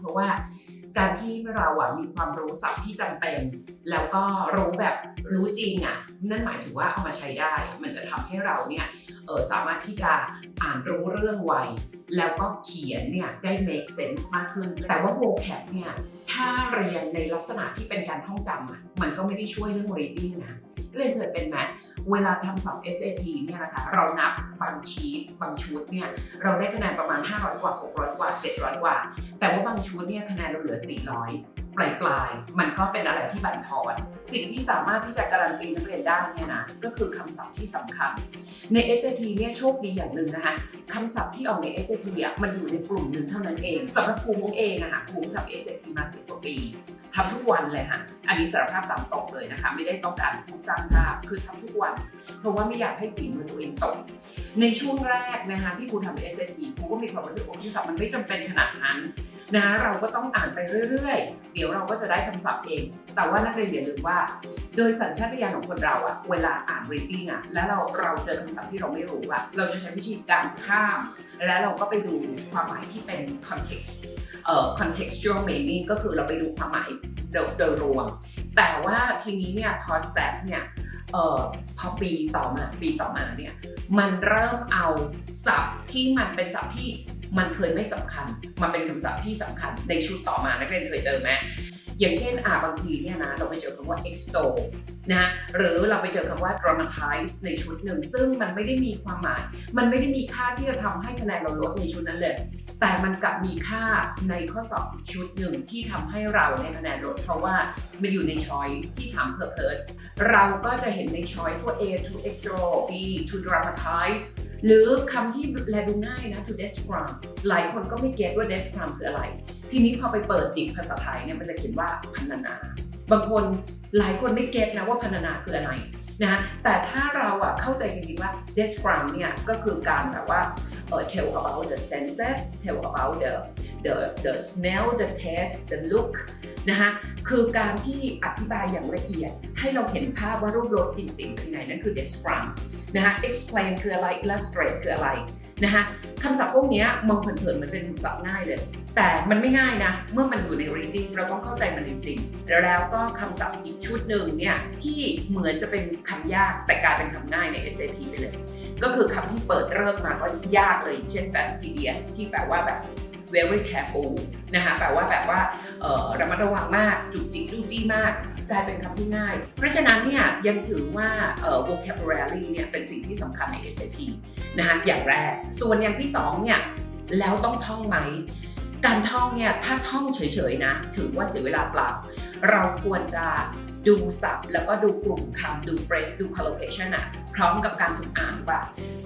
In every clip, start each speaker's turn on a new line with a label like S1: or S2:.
S1: เพราะว่าการที่เราอะมีความรู้ศัพท์ที่จำเป็น แล้วก็รู้แบบรู้จริงอะนั่นหมายถึงว่าเอามาใช้ได้ มันจะทำให้เราเนี่ยเออสามารถที่จะอ่านรู้เรื่องไวแล้วก็เขียนเนี่ยได้ make sense มากขึ้น แต่ว่า vocab เนี่ยถ้าเรียนในลักษณะที่เป็นการท่องจำอะมันก็ไม่ได้ช่วยเรื่อง reading นะ เรียนเคยเป็นไหมเวลาทำสอบ SAT เนี่ยนะคะเรานับบางชีตบางชุดเนี่ยเราได้คะแนนประมาณ 500 กว่า 600 กว่า 700 กว่า แต่ว่าบางชุดเนี่ยคะแนนเราเหลือ 400 ปลายๆ มันก็เป็นอะไรที่บั่นทอน สิ่งที่สามารถที่จะการันตีนักเรียนได้เนี่ยนะก็คือคำศัพท์ที่สำคัญ ใน SAT เนี่ยโชคดีอย่างหนึ่งนะคะคำศัพท์ที่ออกใน SAT อะมันอยู่ในกลุ่มหนึ่งเท่านั้นเองสำหรับครูมุกเองอะคะครูมุกทำ SAT มาสิบกว่าปีทำทุกวันเลยค่ะอันนี้สารภาพตามตรงเลยนะคะ ไม่ได้ต้องการพูดสร้างภาพคือทำทุกวัน เพราะว่าไม่อยากให้ฝีมือตัวเองตก ในช่วงแรกนะคะที่ครูทำ SAT ครูก็มีความรู้สึกว่าคำศัพท์มันไม่จำเป็นขนาดนั้น นะคะเราก็ต้องอ่านไปเรื่อยๆ เดี๋ยวเราก็จะได้คำศัพท์เอง แต่ว่านักเรียนอย่าลืมว่า โดยสัญชาตญาณของคนเราอะเวลาอ่าน reading อะแล้วเราเราเจอคำศัพท์ที่เราไม่รู้อะเราจะใช้วิธีการข้าม แล้วเราก็ไปดูความหมายที่เป็น context เอ่อ contextual meaning ก็คือเราไปดูความหมายโดยรวม แต่ว่าทีนี้เนี่ยพอ set เนี่ยเอ่อพอปีต่อมาปีต่อมาเนี่ยมันเริ่มเอาศัพท์ที่มันเป็นศัพท์ที่ มันเคยไม่สำคัญมาเป็นคำศัพท์ที่สำคัญในชุดต่อมานักเรียนเคยเจอไหมอย่างเช่นอ่าบางทีเนี่ยนะเราไปเจอคำว่า extol นะหรือเราไปเจอคำว่า dramatize ในชุดหนึ่ง ซึ่งมันไม่ได้มีความหมาย มันไม่ได้มีค่าที่จะทำให้คะแนนเราลดในชุดนั้นเลย แต่มันกลับมีค่าในข้อสอบชุดหนึ่งที่ทำให้เราในคะแนนลดเพราะว่ามันอยู่ใน choice ที่ถาม purpose เราก็จะเห็นใน choice ว่า A to extol B to dramatize หรือคำที่แลดูง่ายนะ to describe หลายคนก็ไม่เก็ตว่า describe คืออะไร ทีนี้พอไปเปิดดิกภาษาไทยเนี่ยมันจะเขียนว่าพันนา บางคนหลายคนไม่เก็ตนะว่าพันนาคืออะไรนะแต่ถ้าเราอะเข้าใจจริงๆว่า describe เนี่ยก็คือการแบบว่า tell about the senses tell about the the the smell the taste the look นะคะคือการที่อธิบายอย่างละเอียด ให้เราเห็นภาพว่ารูปรสกลิ่นสียงเป็นไงนั่นคือ describe นะคะ explain คืออะไร illustrate คืออะไรนะคะคำศัพท์พวกนี้มองเผินๆมันเป็นคำศัพท์ง่ายเลย แต่มันไม่ง่ายนะ เมื่อมันอยู่ใน reading เราต้องเข้าใจมันจริงๆแล้วก็คำศัพท์อีกชุดหนึ่งเนี่ยที่เหมือนจะเป็นคำยากแต่กลายเป็นคำง่ายใน SAT ไปเลย ก็คือคำที่เปิดเริ่มมาก็ยากเลย เช่น fastidious ที่แปลว่าแบบ very careful นะคะแปลว่าแบบว่าระมัดระวังมากจุกจิกจู้จี้มากกลายเป็นคำที่ง่าย เพราะฉะนั้นเนี่ยยังถือว่า vocabulary เนี่ยเป็นสิ่งที่สำคัญใน SAT นะคะอย่างแรก ส่วนอย่างที่สองเนี่ยแล้วต้องท่องไหม การท่องเนี่ยถ้าท่องเฉยๆนะถือว่าเสียเวลาเปล่า เราควรจะ ดูศัพท์ แล้วก็ดูกลุ่มคำดูเฟรสดู collocation อะพร้อมกับการฝึกอ่านว่า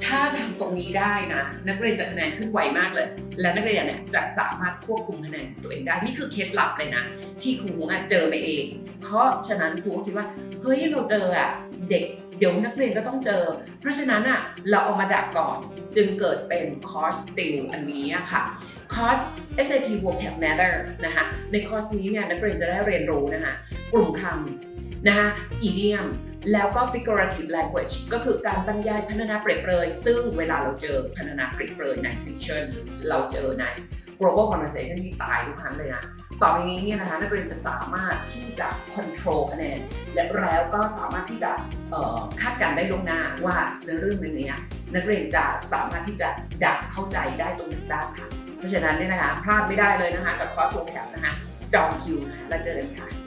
S1: ถ้าทำตรงนี้ได้นะ นักเรียนจะคะแนนขึ้นไวมากเลย และนักเรียนเนี่ยจะสามารถควบคุมคะแนนตัวเองได้นี่คือเคล็ดลับเลยนะ ที่ครูอะเจอไปเอง เพราะฉะนั้นครูก็คิดว่าเฮ้ยเราเจออะเด็ก ดี๋ยวนักเรียนก็ต้องเจอ เพราะฉะนั้นอะเราเอามาดักก่อนจึงเกิดเป็นคอร์สติลอันนี้ค่ะคอร์ส SAT Vocab Matters นะคะในคอร์สนี้เนี่ยนักเรียนจะได้เรียนรู้นะคะกลุ่มคำนะคะ idiom แล้วก็ figurative language ก็คือการบรรยายพรรณนาเปรียบเปรย ซึ่งเวลาเราเจอพรรณนาเปรียบเปรยใน fiction เราเจอใน global conversation ที่ตายทุกครั้งเลยนะต่อไปนี้เนี่ยนะคะนักเรียนจะสามารถที่จะ control คะแนนและแล้วก็สามารถที่จะคาดการได้ล่วงหน้าว่าในเรื่องนึงเนี่ยนักเรียนจะสามารถที่จะดักเข้าใจได้ตรงนี้ได้ค่ะ เพราะฉะนั้นเนี่ยนะคะพลาดไม่ได้เลยนะคะกับคอร์สโวแคปนะคะจองคิวนะคะแล้วเจอกันค่ะ